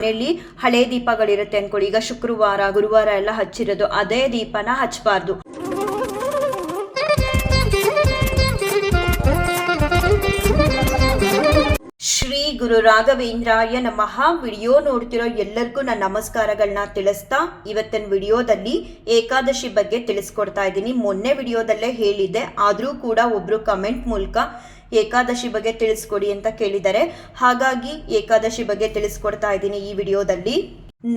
ಮನೆಯಲ್ಲಿ ಹಳೆ ದೀಪಗಳಿರುತ್ತೆ ಅನ್ಕೊಳ್ಳಿ. ಈಗ ಶುಕ್ರವಾರ, ಗುರುವಾರ ಎಲ್ಲ ಹಚ್ಚಿರೋದು ಅದೇ ದೀಪನ ಹಚ್ಚಬಾರ್ದು ಶ್ರೀ ಗುರು ರಾಘವೇಂದ್ರಾಯ ನಮಃ. ವಿಡಿಯೋ ನೋಡ್ತಿರೋ ಎಲ್ಲರಿಗೂ ನನ್ನ ನಮಸ್ಕಾರಗಳನ್ನ ತಿಳಿಸ್ತಾ ಇವತ್ತಿನ ವಿಡಿಯೋದಲ್ಲಿ ಏಕಾದಶಿ ಬಗ್ಗೆ ತಿಳಿಸ್ಕೊಡ್ತಾ ಇದ್ದೀನಿ. ಮೊನ್ನೆ ವಿಡಿಯೋದಲ್ಲೇ ಹೇಳಿದ್ದೆ. ಆದರೂ ಕೂಡ ಒಬ್ರು ಕಮೆಂಟ್ ಮೂಲಕ ಏಕಾದಶಿ ಬಗ್ಗೆ ತಿಳಿಸ್ಕೊಡಿ ಅಂತ ಕೇಳಿದ್ದಾರೆ. ಹಾಗಾಗಿ ಏಕಾದಶಿ ಬಗ್ಗೆ ತಿಳಿಸ್ಕೊಡ್ತಾ ಇದ್ದೀನಿ ಈ ವಿಡಿಯೋದಲ್ಲಿ.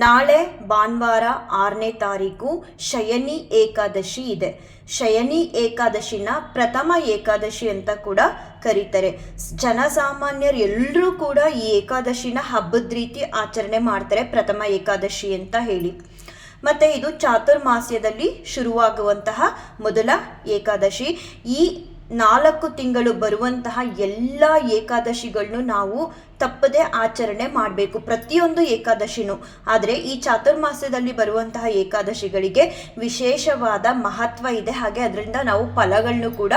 ನಾಳೆ ಭಾನುವಾರ ಆರನೇ ತಾರೀಕು ಶಯನಿ ಏಕಾದಶಿ ಇದೆ. ಶಯನಿ ಏಕಾದಶಿನ ಪ್ರಥಮ ಏಕಾದಶಿ ಅಂತ ಕೂಡ ಕರೀತಾರೆ. ಜನಸಾಮಾನ್ಯರು ಎಲ್ಲರೂ ಕೂಡ ಈ ಏಕಾದಶಿನ ಹಬ್ಬದ ರೀತಿ ಆಚರಣೆ ಮಾಡ್ತಾರೆ ಪ್ರಥಮ ಏಕಾದಶಿ ಅಂತ ಹೇಳಿ. ಮತ್ತೆ ಇದು ಚಾತುರ್ಮಾಸ್ಯದಲ್ಲಿ ಶುರುವಾಗುವಂತಹ ಮೊದಲ ಏಕಾದಶಿ. ಈ ನಾಲ್ಕು ತಿಂಗಳು ಬರುವಂತಹ ಎಲ್ಲ ಏಕಾದಶಿಗಳನ್ನು ನಾವು ತಪ್ಪದೆ ಆಚರಣೆ ಮಾಡಬೇಕು, ಪ್ರತಿಯೊಂದು ಏಕಾದಶಿನೂ. ಆದರೆ ಈ ಚಾತುರ್ಮಾಸ್ಯದಲ್ಲಿ ಬರುವಂತಹ ಏಕಾದಶಿಗಳಿಗೆ ವಿಶೇಷವಾದ ಮಹತ್ವ ಇದೆ. ಹಾಗೆ ಅದರಿಂದ ನಾವು ಫಲಗಳನ್ನು ಕೂಡ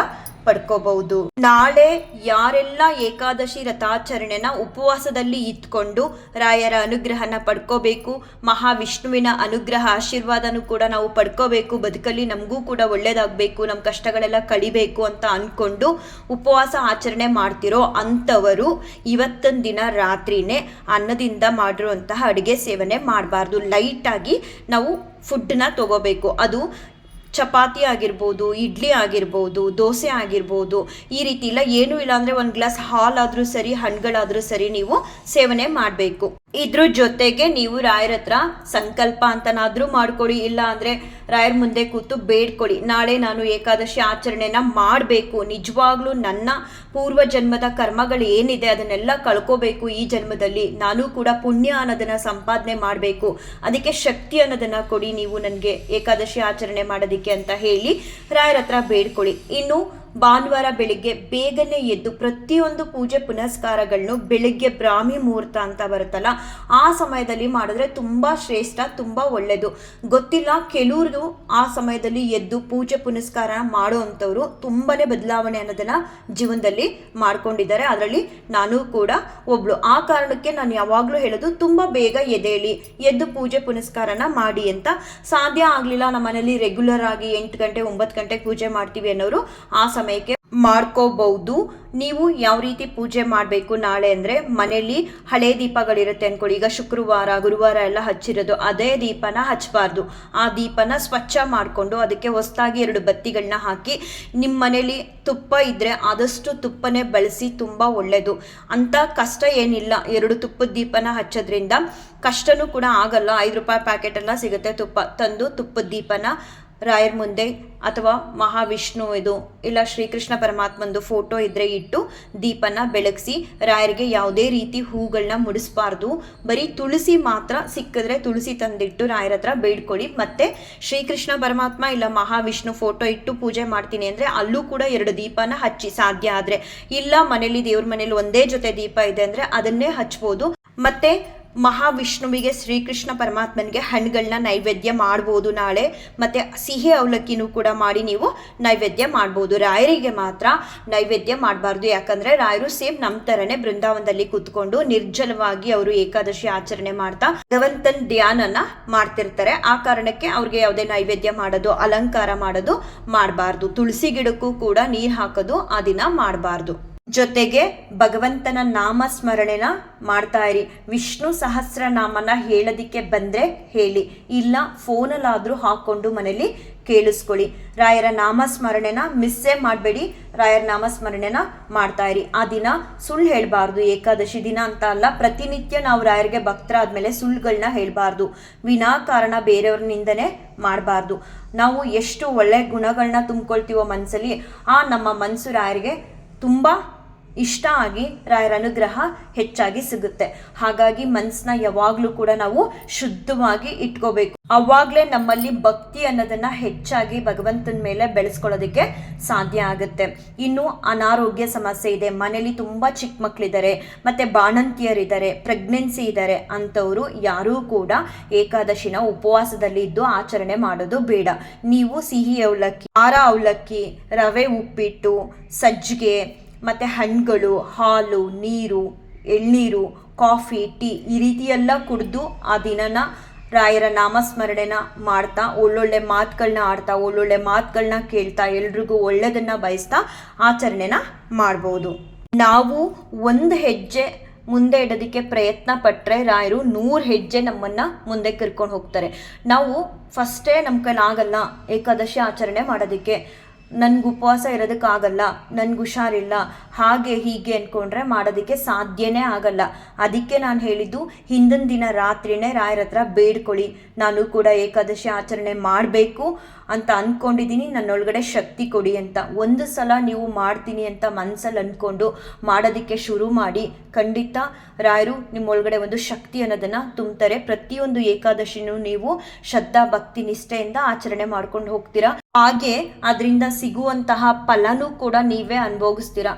ಪಡ್ಕೋಬಹುದು. ನಾಳೆ ಯಾರೆಲ್ಲ ಏಕಾದಶಿ ರಥಾಚರಣೆನ ಉಪವಾಸದಲ್ಲಿ ಇತ್ಕೊಂಡು ರಾಯರ ಅನುಗ್ರಹನ ಪಡ್ಕೋಬೇಕು, ಮಹಾವಿಷ್ಣುವಿನ ಅನುಗ್ರಹ ಆಶೀರ್ವಾದನೂ ಕೂಡ ನಾವು ಪಡ್ಕೋಬೇಕು, ಬದುಕಲ್ಲಿ ನಮಗೂ ಕೂಡ ಒಳ್ಳೇದಾಗಬೇಕು ನಮ್ಮ ಕಷ್ಟಗಳೆಲ್ಲ ಕಳಿಬೇಕು ಅಂತ ಅಂದ್ಕೊಂಡು ಉಪವಾಸ ಆಚರಣೆ ಮಾಡ್ತಿರೋ ಅಂಥವರು ಇವತ್ತಿನ ದಿನ ರಾತ್ರಿನೇ ಅನ್ನದಿಂದ ಮಾಡಿರುವಂತಹ ಅಡುಗೆ ಸೇವನೆ ಮಾಡಬಾರ್ದು. ಲೈಟಾಗಿ ನಾವು ಫುಡ್ನ ತಗೋಬೇಕು. ಅದು ಚಪಾತಿ ಆಗಿರ್ಬೋದು, ಇಡ್ಲಿ ಆಗಿರ್ಬೋದು, ದೋಸೆ ಆಗಿರ್ಬೋದು, ಈ ರೀತಿ ಇಲ್ಲ. ಏನೂ ಇಲ್ಲ ಅಂದರೆ ಒಂದು ಗ್ಲಾಸ್ ಹಾಲಾದರೂ ಸರಿ ಹಣ್ಣುಗಳಾದರೂ ಸರಿ ನೀವು ಸೇವನೆ ಮಾಡಬೇಕು. ಇದ್ರ ಜೊತೆಗೆ ನೀವು ರಾಯರ ಹತ್ರ ಸಂಕಲ್ಪ ಅಂತನಾದರೂ ಮಾಡ್ಕೊಡಿ, ಇಲ್ಲ ಅಂದ್ರೆ ರಾಯರ ಮುಂದೆ ಕೂತು ಬೇಡ್ಕೊಡಿ. ನಾಳೆ ನಾನು ಏಕಾದಶಿ ಆಚರಣೆನ ಮಾಡಬೇಕು. ನಿಜವಾಗ್ಲೂ ನನ್ನ ಪೂರ್ವ ಜನ್ಮದ ಕರ್ಮಗಳು ಏನಿದೆ ಅದನ್ನೆಲ್ಲ ಕಳ್ಕೋಬೇಕು ಈ ಜನ್ಮದಲ್ಲಿ. ನಾನು ಕೂಡ ಪುಣ್ಯ ಅನ್ನೋದನ್ನ ಸಂಪಾದನೆ ಮಾಡಬೇಕು. ಅದಕ್ಕೆ ಶಕ್ತಿ ಅನ್ನೋದನ್ನ ಕೊಡಿ ನೀವು ನನಗೆ ಏಕಾದಶಿ ಆಚರಣೆ ಮಾಡೋದಕ್ಕೆ ಅಂತ ಹೇಳಿ ರಾಯರ ಹತ್ರ ಬೇಡ್ಕೊಳ್ಳಿ ಇನ್ನು ಭಾನುವಾರ ಬೆಳಿಗ್ಗೆ ಬೇಗನೆ ಎದ್ದು ಪ್ರತಿಯೊಂದು ಪೂಜೆ ಪುನಸ್ಕಾರಗಳನ್ನು ಬೆಳಿಗ್ಗೆ ಬ್ರಾಹ್ಮಿ ಮುಹೂರ್ತ ಅಂತ ಬರುತ್ತಲ್ಲ, ಆ ಸಮಯದಲ್ಲಿ ಮಾಡಿದ್ರೆ ತುಂಬ ಶ್ರೇಷ್ಠ, ತುಂಬ ಒಳ್ಳೆಯದು ಗೊತ್ತಿಲ್ಲ, ಕೆಲವ್ರದು ಆ ಸಮಯದಲ್ಲಿ ಎದ್ದು ಪೂಜೆ ಪುನಸ್ಕಾರ ಮಾಡೋ ಅಂಥವ್ರು ತುಂಬಾ ಬದಲಾವಣೆ ಅನ್ನೋದನ್ನ ಜೀವನದಲ್ಲಿ ಮಾಡ್ಕೊಂಡಿದ್ದಾರೆ. ಅದರಲ್ಲಿ ನಾನು ಕೂಡ ಒಬ್ಳು. ಆ ಕಾರಣಕ್ಕೆ ನಾನು ಯಾವಾಗಲೂ ಹೇಳೋದು, ತುಂಬ ಬೇಗ ಎದೇಳಿ ಎದ್ದು ಪೂಜೆ ಪುನಸ್ಕಾರನ ಮಾಡಿ ಅಂತ. ಸಾಧ್ಯ ಆಗಲಿಲ್ಲ ನಮ್ಮ ಮನೇಲಿ ರೆಗ್ಯುಲರ್ ಆಗಿ ಎಂಟು ಗಂಟೆ, ಒಂಬತ್ತು ಗಂಟೆ ಪೂಜೆ ಮಾಡ್ತೀವಿ ಅನ್ನೋರು, ಆ ಸಮಯಕ್ಕೆ ಮಾಡ್ಕೋಬಹುದು ನೀವು ಯಾವ ರೀತಿ ಪೂಜೆ ಮಾಡಬೇಕು ನಾಳೆ ಅಂದರೆ ಮನೆಯಲ್ಲಿ ಹಳೆ ದೀಪಗಳಿರುತ್ತೆ ಅನ್ಕೊಳ್ಳಿ. ಈಗ ಶುಕ್ರವಾರ, ಗುರುವಾರ ಎಲ್ಲ ಹಚ್ಚಿರೋದು ಅದೇ ದೀಪನ ಹಚ್ಚಬಾರ್ದು ಆ ದೀಪನ ಸ್ವಚ್ಛ ಮಾಡಿಕೊಂಡು ಅದಕ್ಕೆ ಹೊಸದಾಗಿ ಎರಡು ಬತ್ತಿಗಳನ್ನ ಹಾಕಿ ನಿಮ್ಮ ಮನೇಲಿ ತುಪ್ಪ ಇದ್ದರೆ ಆದಷ್ಟು ತುಪ್ಪನೇ ಬಳಸಿ ತುಂಬ ಒಳ್ಳೆಯದು ಅಂಥ ಕಷ್ಟ ಏನಿಲ್ಲ. ಎರಡು ತುಪ್ಪದ ದೀಪನ ಹಚ್ಚೋದ್ರಿಂದ ಕಷ್ಟನೂ ಕೂಡ ಆಗಲ್ಲ. ಐದು ರೂಪಾಯಿ ಪ್ಯಾಕೆಟ್ ಎಲ್ಲ ಸಿಗುತ್ತೆ ತುಪ್ಪ. ತಂದು ತುಪ್ಪದ ದೀಪನ ರಾಯರ ಮುಂದೆ ಅಥವಾ ಮಹಾವಿಷ್ಣು ಇದು, ಇಲ್ಲ ಶ್ರೀಕೃಷ್ಣ ಪರಮಾತ್ಮಂದು ಫೋಟೋ ಇದ್ರೆ ಇಟ್ಟು ದೀಪನ ಬೆಳಗಿಸಿ ರಾಯರಿಗೆ ಯಾವುದೇ ರೀತಿ ಹೂಗಳನ್ನ ಮುಡಿಸ್ಬಾರ್ದು. ಬರೀ ತುಳಸಿ ಮಾತ್ರ ಸಿಕ್ಕಿದ್ರೆ ತುಳಸಿ ತಂದಿಟ್ಟು ರಾಯರ ಹತ್ರ ಬೇಡ್ಕೊಳ್ಳಿ. ಮತ್ತೆ ಶ್ರೀಕೃಷ್ಣ ಪರಮಾತ್ಮ ಇಲ್ಲ ಮಹಾವಿಷ್ಣು ಫೋಟೋ ಇಟ್ಟು ಪೂಜೆ ಮಾಡ್ತೀನಿ ಅಂದರೆ ಅಲ್ಲೂ ಕೂಡ ಎರಡು ದೀಪನ ಹಚ್ಚಿ ಸಾಧ್ಯ ಆದರೆ. ಇಲ್ಲ ಮನೇಲಿ ದೇವ್ರ ಮನೇಲಿ ಒಂದೇ ಜೊತೆ ದೀಪ ಇದೆ ಅಂದರೆ ಅದನ್ನೇ ಹಚ್ಬೋದು. ಮತ್ತೆ ಮಹಾವಿಷ್ಣುವಿಗೆ ಶ್ರೀಕೃಷ್ಣ ಪರಮಾತ್ಮನಿಗೆ ಹಣ್ಣುಗಳನ್ನ ನೈವೇದ್ಯ ಮಾಡ್ಬೋದು ನಾಳೆ. ಮತ್ತು ಸಿಹಿ ಅವಲಕ್ಕಿನೂ ಕೂಡ ಮಾಡಿ ನೀವು ನೈವೇದ್ಯ ಮಾಡ್ಬೋದು. ರಾಯರಿಗೆ ಮಾತ್ರ ನೈವೇದ್ಯ ಮಾಡಬಾರ್ದು. ಯಾಕಂದರೆ ರಾಯರು ಸೇಮ್ ನಮ್ಮ ಥರನೇ ಬೃಂದಾವನದಲ್ಲಿ ಕೂತ್ಕೊಂಡು ನಿರ್ಜಲವಾಗಿ ಅವರು ಏಕಾದಶಿ ಆಚರಣೆ ಮಾಡ್ತಾ ಭಗವಂತನ ಧ್ಯಾನನ ಮಾಡ್ತಿರ್ತಾರೆ. ಆ ಕಾರಣಕ್ಕೆ ಅವ್ರಿಗೆ ಯಾವುದೇ ನೈವೇದ್ಯ ಮಾಡೋದು, ಅಲಂಕಾರ ಮಾಡೋದು ಮಾಡಬಾರ್ದು. ತುಳಸಿ ಗಿಡಕ್ಕೂ ಕೂಡ ನೀರು ಹಾಕೋದು ಆ ದಿನ ಮಾಡಬಾರ್ದು. ಜೊತೆಗೆ ಭಗವಂತನ ನಾಮ ಸ್ಮರಣೆನ ಮಾಡ್ತಾ ಇರಿ ವಿಷ್ಣು ಸಹಸ್ರನಾಮನ ಹೇಳೋದಿಕ್ಕೆ ಬಂದರೆ ಹೇಳಿ. ಇಲ್ಲ, ಫೋನಲ್ಲಾದರೂ ಹಾಕ್ಕೊಂಡು ಮನೇಲಿ ಕೇಳಿಸ್ಕೊಳ್ಳಿ. ರಾಯರ ನಾಮಸ್ಮರಣೆನ ಮಿಸ್ಸೇ ಮಾಡಬೇಡಿ. ರಾಯರ ನಾಮಸ್ಮರಣೆನ ಮಾಡ್ತಾ ಇರಿ ಆ ದಿನ ಸುಳ್ಳು ಹೇಳಬಾರ್ದು. ಏಕಾದಶಿ ದಿನ ಅಂತ ಅಲ್ಲ, ಪ್ರತಿನಿತ್ಯ ನಾವು ರಾಯರಿಗೆ ಭಕ್ತರಾದ್ಮೇಲೆ ಸುಳ್ಳುಗಳನ್ನ ಹೇಳಬಾರ್ದು. ವಿನಾಕಾರಣ ಬೇರೆಯವ್ರನಿಂದನೇ ಮಾಡಬಾರ್ದು. ನಾವು ಎಷ್ಟು ಒಳ್ಳೆ ಗುಣಗಳನ್ನ ತುಂಬ್ಕೊಳ್ತೀವೋ ಮನಸ್ಸಲ್ಲಿ ಆ ನಮ್ಮ ಮನಸ್ಸು ರಾಯರಿಗೆ ತುಂಬ ಇಷ್ಟ ಆಗಿ ರಾಯರ ಅನುಗ್ರಹ ಹೆಚ್ಚಾಗಿ ಸಿಗುತ್ತೆ. ಹಾಗಾಗಿ ಮನಸ್ಸನ್ನ ಯಾವಾಗಲೂ ಕೂಡ ನಾವು ಶುದ್ಧವಾಗಿ ಇಟ್ಕೋಬೇಕು. ಅವಾಗಲೇ ನಮ್ಮಲ್ಲಿ ಭಕ್ತಿ ಅನ್ನೋದನ್ನ ಹೆಚ್ಚಾಗಿ ಭಗವಂತನ ಮೇಲೆ ಬೆಳೆಸ್ಕೊಳ್ಳೋದಕ್ಕೆ ಸಾಧ್ಯ ಆಗುತ್ತೆ. ಇನ್ನು ಅನಾರೋಗ್ಯ ಸಮಸ್ಯೆ ಇದೆ. ಮನೇಲಿ ತುಂಬ ಚಿಕ್ಕ ಮಕ್ಕಳಿದ್ದಾರೆ ಮತ್ತೆ ಬಾಣಂತಿಯರಿದ್ದಾರೆ. ಪ್ರೆಗ್ನೆನ್ಸಿ ಇದ್ದಾರೆ. ಅಂಥವರು ಯಾರೂ ಕೂಡ ಏಕಾದಶಿನ ಉಪವಾಸದಲ್ಲಿ ಇದ್ದು ಆಚರಣೆ ಮಾಡೋದು ಬೇಡ. ನೀವು ಸಿಹಿ ಅವಲಕ್ಕಿ, ಖಾರ ಅವಲಕ್ಕಿ, ರವೆ ಉಪ್ಪಿಟ್ಟು, ಸಜ್ಜಿಗೆ ಮತ್ತು ಹಣ್ಣುಗಳು, ಹಾಲು, ನೀರು, ಎಳ್ನೀರು, ಕಾಫಿ, ಟೀ ಈ ರೀತಿ ಕುಡಿದು ಆ ದಿನನ ರಾಯರ ನಾಮಸ್ಮರಣೆನ ಮಾಡ್ತಾ, ಒಳ್ಳೊಳ್ಳೆ ಮಾತುಗಳನ್ನ ಆಡ್ತಾ, ಒಳ್ಳೊಳ್ಳೆ ಮಾತುಗಳನ್ನ ಕೇಳ್ತಾ, ಎಲ್ರಿಗೂ ಒಳ್ಳೆಯದನ್ನು ಬಯಸ್ತಾ ಆಚರಣೆನ ಮಾಡ್ಬೋದು. ನಾವು ಒಂದು ಹೆಜ್ಜೆ ಮುಂದೆ ಇಡೋದಕ್ಕೆ ಪ್ರಯತ್ನ ಪಟ್ಟರೆ ರಾಯರು ನೂರು ಹೆಜ್ಜೆ ನಮ್ಮನ್ನು ಮುಂದೆ ಕರ್ಕೊಂಡು ಹೋಗ್ತಾರೆ. ನಾವು ಫಸ್ಟೇ ನಮ್ಮ ಕೈಲಾಗಲ್ಲ ಏಕಾದಶಿ ಆಚರಣೆ ಮಾಡೋದಕ್ಕೆ. ನನ್ಗೆ ಉಪವಾಸ ಇರೋದಕ್ಕಾಗಲ್ಲ ನನ್ಗೆ ಹುಷಾರಿಲ್ಲ ಹಾಗೆ ಹೀಗೆ ಅಂದ್ಕೊಂಡ್ರೆ ಮಾಡೋದಕ್ಕೆ ಸಾಧ್ಯನೇ ಆಗಲ್ಲ. ಅದಕ್ಕೆ ನಾನು ಹೇಳಿದ್ದು, ಹಿಂದಿನ ದಿನ ರಾತ್ರಿನೇ ರಾಯರ ಹತ್ರ ಬೇಡ್ಕೊಳ್ಳಿ. ನಾನು ಕೂಡ ಏಕಾದಶಿ ಆಚರಣೆ ಮಾಡಬೇಕು ಅಂತ ಅಂದ್ಕೊಂಡಿದ್ದೀನಿ ನನ್ನೊಳಗಡೆ ಶಕ್ತಿ ಕೊಡಿ ಅಂತ. ಒಂದು ಸಲ ನೀವು ಮಾಡ್ತೀನಿ ಅಂತ ಮನಸ್ಸಲ್ಲಿ ಅಂದ್ಕೊಂಡು ಮಾಡೋದಕ್ಕೆ ಶುರು ಮಾಡಿ. ಖಂಡಿತ ರಾಯರು ನಿಮ್ಮೊಳಗಡೆ ಒಂದು ಶಕ್ತಿ ಅನ್ನೋದನ್ನು ತುಂಬ್ತಾರೆ. ಪ್ರತಿಯೊಂದು ಏಕಾದಶಿನೂ ನೀವು ಶ್ರದ್ಧಾ, ಭಕ್ತಿ, ನಿಷ್ಠೆಯಿಂದ ಆಚರಣೆ ಮಾಡ್ಕೊಂಡು ಹೋಗ್ತೀರಾ? ಹಾಗೆ ಅದರಿಂದ ಸಿಗುವಂತಹ ಫಲನೂ ಕೂಡ ನೀವೇ ಅನುಭವಿಸ್ತೀರಾ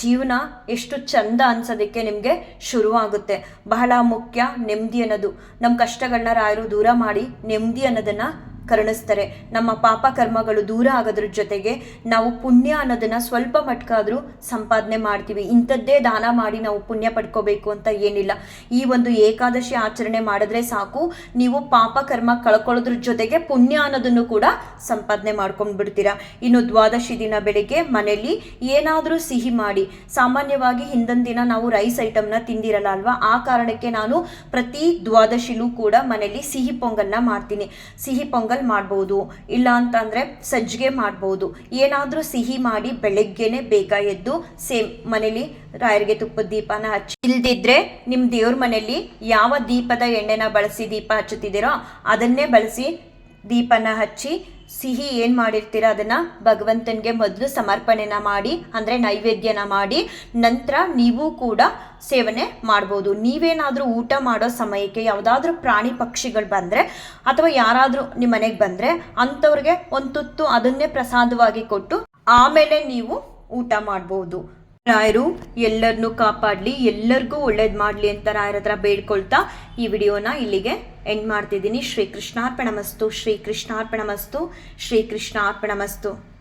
ಜೀವನ ಎಷ್ಟು ಚಂದ ಅನ್ಸೋದಕ್ಕೆ ನಿಮಗೆ ಶುರುವಾಗುತ್ತೆ. ಬಹಳ ಮುಖ್ಯ ನೆಮ್ಮದಿ ಅನ್ನೋದು. ನಮ್ಮ ಕಷ್ಟಗಳನ್ನ ರಾಯರು ದೂರ ಮಾಡಿ ನೆಮ್ಮದಿ ಅನ್ನೋದನ್ನು ಕರುಣಿಸ್ತಾರೆ. ನಮ್ಮ ಪಾಪ ಕರ್ಮಗಳು ದೂರ ಆಗೋದ್ರ ಜೊತೆಗೆ ನಾವು ಪುಣ್ಯ ಅನ್ನೋದನ್ನ ಸ್ವಲ್ಪ ಮಟ್ಕಾದ್ರೂ ಸಂಪಾದನೆ ಮಾಡ್ತೀವಿ. ಇಂಥದ್ದೇ ದಾನ ಮಾಡಿ ನಾವು ಪುಣ್ಯ ಪಡ್ಕೋಬೇಕು ಅಂತ ಏನಿಲ್ಲ. ಈ ಒಂದು ಏಕಾದಶಿ ಆಚರಣೆ ಮಾಡಿದ್ರೆ ಸಾಕು. ನೀವು ಪಾಪ ಕರ್ಮ ಕಳ್ಕೊಳ್ಳೋದ್ರ ಜೊತೆಗೆ ಪುಣ್ಯ ಅನ್ನೋದನ್ನು ಕೂಡ ಸಂಪಾದನೆ ಮಾಡ್ಕೊಂಡು ಬಿಡ್ತೀರಾ ಇನ್ನು ದ್ವಾದಶಿ ದಿನ ಬೆಳಿಗ್ಗೆ ಮನೆಯಲ್ಲಿ ಏನಾದರೂ ಸಿಹಿ ಮಾಡಿ. ಸಾಮಾನ್ಯವಾಗಿ ಹಿಂದಿನ ದಿನ ನಾವು ರೈಸ್ ಐಟಮ್ನ ತಿಂದಿರಲ್ಲ ಅಲ್ವಾ? ಆ ಕಾರಣಕ್ಕೆ ನಾನು ಪ್ರತಿ ದ್ವಾದಶಿಲೂ ಕೂಡ ಮನೆಯಲ್ಲಿ ಸಿಹಿ ಪೊಂಗಲ್ನ ಮಾಡ್ತೀನಿ. ಸಿಹಿ ಪೊಂಗಲ್ ಮಾಡ್ಬೋದು. ಇಲ್ಲ ಅಂತಂದರೆ ಸಜ್ಜಿಗೆ ಮಾಡ್ಬೋದು. ಏನಾದರೂ ಸಿಹಿ ಮಾಡಿ ಬೆಳಗ್ಗೆನೆ ಬೇಗ ಎದ್ದು ಸೇಮ್ ಮನೇಲಿ ರಾಯರಿಗೆ ತುಪ್ಪದ ದೀಪನ ಹಚ್ಚಿ. ಇಲ್ದಿದ್ರೆ ನಿಮ್ಮ ದೇವ್ರ ಮನೆಯಲ್ಲಿ ಯಾವ ದೀಪದ ಎಣ್ಣೆನ ಬಳಸಿ ದೀಪ ಹಚ್ಚುತ್ತಿದ್ದೀರೋ ಅದನ್ನೇ ಬಳಸಿ ದೀಪನ ಹಚ್ಚಿ ಸಿಹಿ ಏನು ಮಾಡಿರ್ತೀರ ಅದನ್ನು ಭಗವಂತನಿಗೆ ಮೊದಲು ಸಮರ್ಪಣೆನ ಮಾಡಿ, ಅಂದರೆ ನೈವೇದ್ಯನ ಮಾಡಿ, ನಂತರ ನೀವು ಕೂಡ ಸೇವನೆ ಮಾಡ್ಬೋದು. ನೀವೇನಾದರೂ ಊಟ ಮಾಡೋ ಸಮಯಕ್ಕೆ ಯಾವುದಾದ್ರೂ ಪ್ರಾಣಿ ಪಕ್ಷಿಗಳು ಬಂದರೆ, ಅಥವಾ ಯಾರಾದರೂ ನಿಮ್ಮ ಮನೆಗೆ ಬಂದರೆ, ಅಂಥವ್ರಿಗೆ ಒಂದು ತುತ್ತು ಅದನ್ನೇ ಪ್ರಸಾದವಾಗಿ ಕೊಟ್ಟು ಆಮೇಲೆ ನೀವು ಊಟ ಮಾಡ್ಬೋದು. ರಾಯರು ಎಲ್ಲರನ್ನೂ ಕಾಪಾಡಲಿ, ಎಲ್ಲರಿಗೂ ಒಳ್ಳೇದು ಮಾಡಲಿ ಅಂತ ರಾಯರ ಹತ್ರ ಬೇಡ್ಕೊಳ್ತಾ ಈ ವಿಡಿಯೋನ ಇಲ್ಲಿಗೆ ಎಂಡ್ ಮಾಡ್ತಿದ್ದೀನಿ. ಶ್ರೀ ಕೃಷ್ಣಾರ್ಪಣಮಸ್ತು ಶ್ರೀ ಕೃಷ್ಣಾರ್ಪಣಮಸ್ತು ಶ್ರೀ ಕೃಷ್ಣಾರ್ಪಣಮಸ್ತು